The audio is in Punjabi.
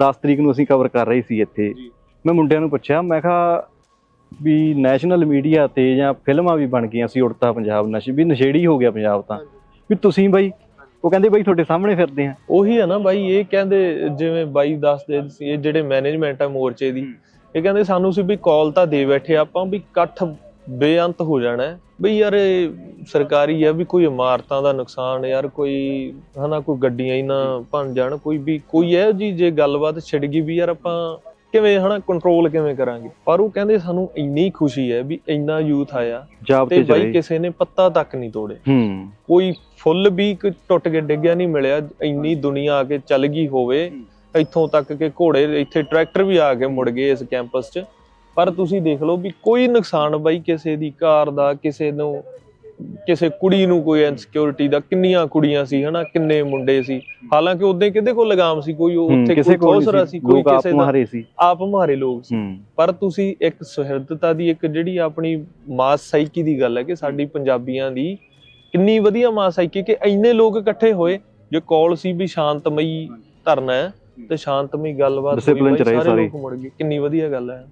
10 ਤਰੀਕ ਨੂੰ ਅਸੀਂ ਕਵਰ ਕਰ ਰਹੇ ਸੀ ਇੱਥੇ। ਮੈਂ ਮੁੰਡਿਆਂ ਨੂੰ ਪੁੱਛਿਆ ਮੈਂ ਕਿਹਾ ਵੀ ਨੈਸ਼ਨਲ ਮੀਡੀਆ ਤੇ ਜਾਂ ਫਿਲਮਾਂ ਵੀ ਬਣ ਗਈਆਂ ਸੀ ਉੜਤਾ ਪੰਜਾਬ ਨਸ਼ੇ ਵੀ ਨਸ਼ੇੜੀ ਹੋ ਗਿਆ ਪੰਜਾਬ ਤਾਂ। ਵੀ ਤੁਸੀਂ ਬਾਈ ਉਹ ਕਹਿੰਦੇ ਬਾਈ ਤੁਹਾਡੇ ਸਾਹਮਣੇ ਫਿਰਦੇ ਆ। ਉਹੀ ਹੈ ਨਾ ਬਾਈ ਇਹ ਕਹਿੰਦੇ ਜਿਵੇਂ ਬਾਈ ਦੱਸਦੇ ਸੀ ਇਹ ਜਿਹੜੇ ਮੈਨੇਜਮੈਂਟ ਹੈ ਮੋਰਚੇ ਦੀ ਇਹ ਕਹਿੰਦੇ ਸਾਨੂੰ ਸੀ ਵੀ ਕਾਲ ਤਾਂ ਦੇ ਬੈਠੇ ਆਪਾਂ ਵੀ ਇਕੱਠ ਬੇਅੰਤ ਹੋ ਜਾਣਾ ਬਈ ਯਾਰ ਸਰਕਾਰੀ ਆ ਵੀ ਕੋਈ ਇਮਾਰਤਾਂ ਦਾ ਨੁਕਸਾਨ ਯਾਰ ਕੋਈ ਹਨਾ ਕੋਈ ਗੱਡੀਆਂ ਹੀ ਨਾ ਭੰਨ ਜਾਣ ਕੋਈ ਵੀ ਕੋਈ ਇਹ ਜੀ ਜੇ ਗੱਲਬਾਤ ਛਿੜ ਗਈ ਵੀ ਯਾਰ ਆਪਾਂ ਕਿਵੇਂ ਹਨਾ ਕੰਟਰੋਲ ਕਿਵੇਂ ਕਰਾਂਗੇ? ਪਰ ਉਹ ਕਹਿੰਦੇ ਸਾਨੂੰ ਇੰਨੀ ਖੁਸ਼ੀ ਹੈ ਵੀ ਇੰਨਾ ਯੂਥ ਆਇਆ ਜਾਬ ਤੇ ਬਾਈ ਕਿਸੇ ਨੇ ਪੱਤਾ ਤੱਕ ਨਹੀਂ ਤੋੜੇ ਹੂੰ। ਕੋਈ ਫੁੱਲ ਵੀ ਟੁੱਟ ਕੇ ਡਿੱਗਿਆ ਨਹੀਂ ਮਿਲਿਆ ਇੰਨੀ ਦੁਨੀਆ ਆ ਕੇ ਚੱਲ ਗਈ ਹੋਵੇ ਇੱਥੋਂ ਤੱਕ ਕਿ ਘੋੜੇ ਇੱਥੇ ਟਰੈਕਟਰ ਵੀ ਆ ਕੇ ਮੁੜ ਗਏ ਇਸ ਕੈਂਪਸ 'ਚ। ਪਰ ਤੁਸੀਂ ਦੇਖ ਲਓ ਵੀ ਕੋਈ ਨੁਕਸਾਨ ਬਾਈ ਕਿਸੇ ਦੀ ਕਾਰ ਦਾ ਕਿਸੇ ਨੂੰ ਕਿਸੇ ਕੁੜੀ ਨੂੰ ਕੋਈ ਇਨਸਿਕਿਉਰਿਟੀ ਦਾ ਕਿੰਨੀਆਂ ਕੁੜੀਆਂ ਸੀ ਹਨਾ ਕਿੰਨੇ ਮੁੰਡੇ ਸੀ। ਹਾਲਾਂਕਿ ਉਦੋਂ ਕਿਹਦੇ ਕੋਲ ਲਗਾਮ ਸੀ ਕੋਈ ਉੱਥੇ ਕੋਈ ਨਹੀਂ ਸੀ ਕੋਈ ਕਿਸੇ ਦਾ ਆਪ ਮਾਰੇ ਲੋਕ ਸੀ। ਪਰ ਤੁਸੀਂ ਇੱਕ ਸੁਹਿਰਦਤਾ ਦੀ ਇੱਕ ਜਿਹੜੀ ਆਪਣੀ ਮਾਸ ਸਾਈਕੀ ਦੀ ਗੱਲ ਹੈ ਕਿ ਸਾਡੀ ਪੰਜਾਬੀਆਂ ਦੀ ਕਿੰਨੀ ਵਧੀਆ ਮਾਸ ਸਾਈਕੀ ਕਿ ਇੰਨੇ ਲੋਕ ਇਕੱਠੇ ਹੋਏ ਜੇ ਕਾਲ ਸੀ ਵੀ ਸ਼ਾਂਤਮਈ ਧਰਨਾ ਹੈ ਤੇ ਸ਼ਾਂਤਮਈ ਗੱਲਬਾਤ ਹੋਈ ਸਾਰੇ। ਲੋਕ ਮੁੜ ਗਏ। ਕਿੰਨੀ ਵਧੀਆ ਗੱਲ ਹੈ।